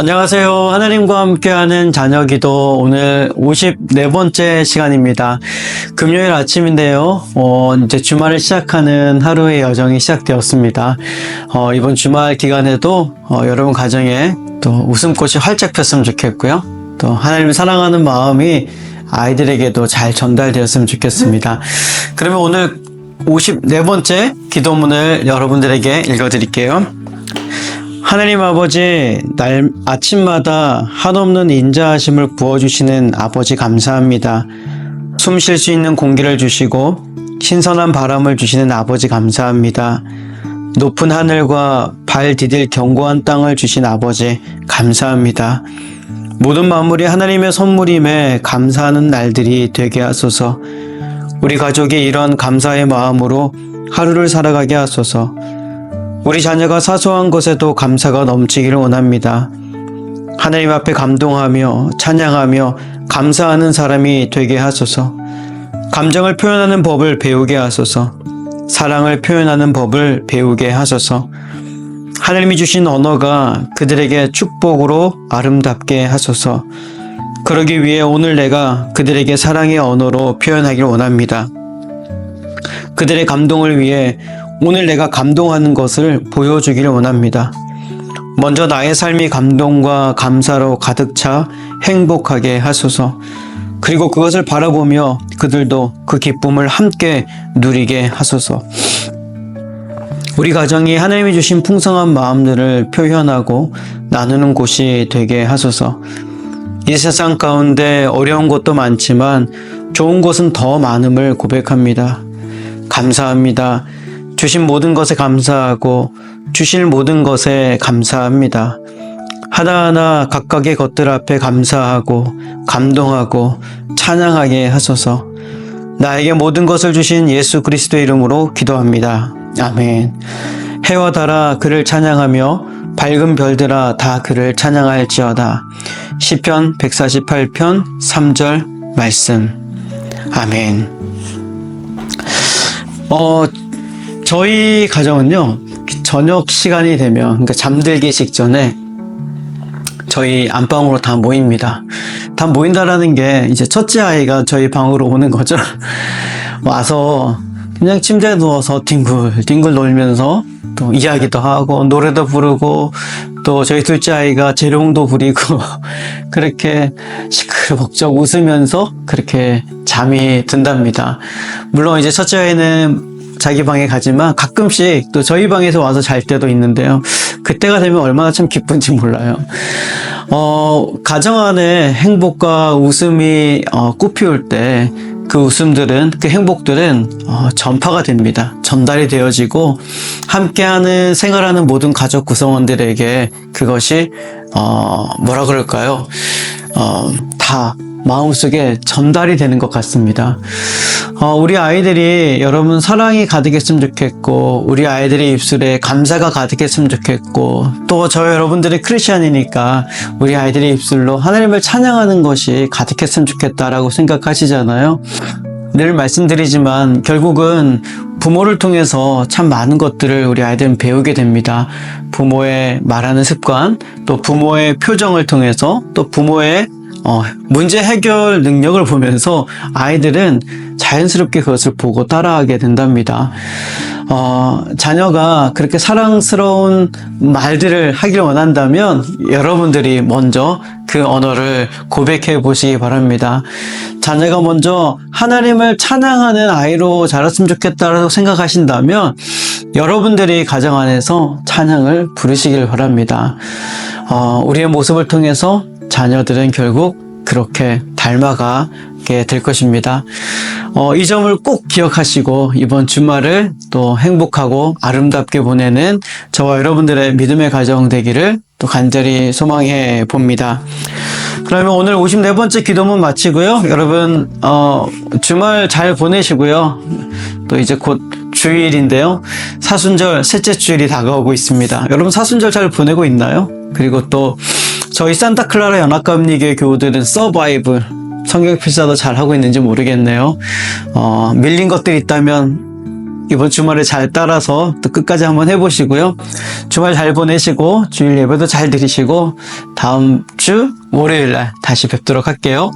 안녕하세요. 하나님과 함께하는 자녀 기도 오늘 54번째 시간입니다. 금요일 아침인데요. 어, 이제 주말을 시작하는 하루의 여정이 시작되었습니다. 어, 이번 주말 기간에도 어, 여러분 가정에 또 웃음꽃이 활짝 폈으면 좋겠고요. 또 하나님을 사랑하는 마음이 아이들에게도 잘 전달되었으면 좋겠습니다. 그러면 오늘 54번째 기도문을 여러분들에게 읽어드릴게요. 하나님 아버지, 날 아침마다 한없는 인자하심을 부어주시는 아버지 감사합니다. 숨 쉴 수 있는 공기를 주시고 신선한 바람을 주시는 아버지 감사합니다. 높은 하늘과 발 디딜 견고한 땅을 주신 아버지 감사합니다. 모든 만물이 하나님의 선물임에 감사하는 날들이 되게 하소서. 우리 가족이 이런 감사의 마음으로 하루를 살아가게 하소서. 우리 자녀가 사소한 것에도 감사가 넘치기를 원합니다. 하나님 앞에 감동하며 찬양하며 감사하는 사람이 되게 하소서. 감정을 표현하는 법을 배우게 하소서. 사랑을 표현하는 법을 배우게 하소서. 하나님이 주신 언어가 그들에게 축복으로 아름답게 하소서. 그러기 위해 오늘 내가 그들에게 사랑의 언어로 표현하길 원합니다. 그들의 감동을 위해 오늘 내가 감동하는 것을 보여주기를 원합니다. 먼저 나의 삶이 감동과 감사로 가득 차 행복하게 하소서. 그리고 그것을 바라보며 그들도 그 기쁨을 함께 누리게 하소서. 우리 가정이 하나님이 주신 풍성한 마음들을 표현하고 나누는 곳이 되게 하소서. 이 세상 가운데 어려운 것도 많지만 좋은 것은 더 많음을 고백합니다. 감사합니다. 주신 모든 것에 감사하고 주실 모든 것에 감사합니다. 하나하나 각각의 것들 앞에 감사하고 감동하고 찬양하게 하소서. 나에게 모든 것을 주신 예수 그리스도의 이름으로 기도합니다. 아멘. 해와 달아 그를 찬양하며 밝은 별들아 다 그를 찬양할지어다. 시편 148편 3절 말씀. 아멘. 어, 저희 가정은요, 저녁 시간이 되면, 그러니까 잠들기 직전에 저희 안방으로 다 모입니다. 다 모인다라는 게 이제 첫째 아이가 저희 방으로 오는 거죠. 와서 그냥 침대에 누워서 뒹굴, 뒹굴 놀면서 또 이야기도 하고 노래도 부르고 또 저희 둘째 아이가 재롱도 부리고 그렇게 시끌벅적 웃으면서 그렇게 잠이 든답니다. 물론 이제 첫째 아이는 자기 방에 가지만 가끔씩 또 저희 방에서 와서 잘 때도 있는데요. 그때가 되면 얼마나 참 기쁜지 몰라요. 어, 가정 안에 행복과 웃음이 어, 꽃피울 때 그 웃음들은, 그 행복들은 어, 전파가 됩니다. 전달이 되어지고 함께하는 생활하는 모든 가족 구성원들에게 그것이 어, 뭐라 그럴까요? 어, 다 마음속에 전달이 되는 것 같습니다. 어, 우리 아이들이 여러분 사랑이 가득했으면 좋겠고, 우리 아이들의 입술에 감사가 가득했으면 좋겠고, 또 저 여러분들이 크리스천이니까 우리 아이들의 입술로 하나님을 찬양하는 것이 가득했으면 좋겠다라고 생각하시잖아요. 늘 말씀드리지만 결국은 부모를 통해서 참 많은 것들을 우리 아이들은 배우게 됩니다. 부모의 말하는 습관, 또 부모의 표정을 통해서, 또 부모의 어, 문제 해결 능력을 보면서 아이들은 자연스럽게 그것을 보고 따라하게 된답니다. 어, 자녀가 그렇게 사랑스러운 말들을 하길 원한다면 여러분들이 먼저 그 언어를 고백해 보시기 바랍니다. 자녀가 먼저 하나님을 찬양하는 아이로 자랐으면 좋겠다라고 생각하신다면 여러분들이 가정 안에서 찬양을 부르시길 바랍니다. 어, 우리의 모습을 통해서 자녀들은 결국 그렇게 닮아가게 될 것입니다. 어, 이 점을 꼭 기억하시고 이번 주말을 또 행복하고 아름답게 보내는 저와 여러분들의 믿음의 가정 되기를 또 간절히 소망해 봅니다. 그러면 오늘 54번째 기도문 마치고요. 여러분, 어, 주말 잘 보내시고요. 또 이제 곧 주일인데요. 사순절 셋째 주일이 다가오고 있습니다. 여러분 사순절 잘 보내고 있나요? 그리고 또 저희 산타클라라 연합감리교회 교우들은 서바이브 성경 필사도 잘 하고 있는지 모르겠네요. 어, 밀린 것들 있다면 이번 주말에 잘 따라서 또 끝까지 한번 해보시고요. 주말 잘 보내시고 주일 예배도 잘 드리시고 다음 주 월요일 날 다시 뵙도록 할게요.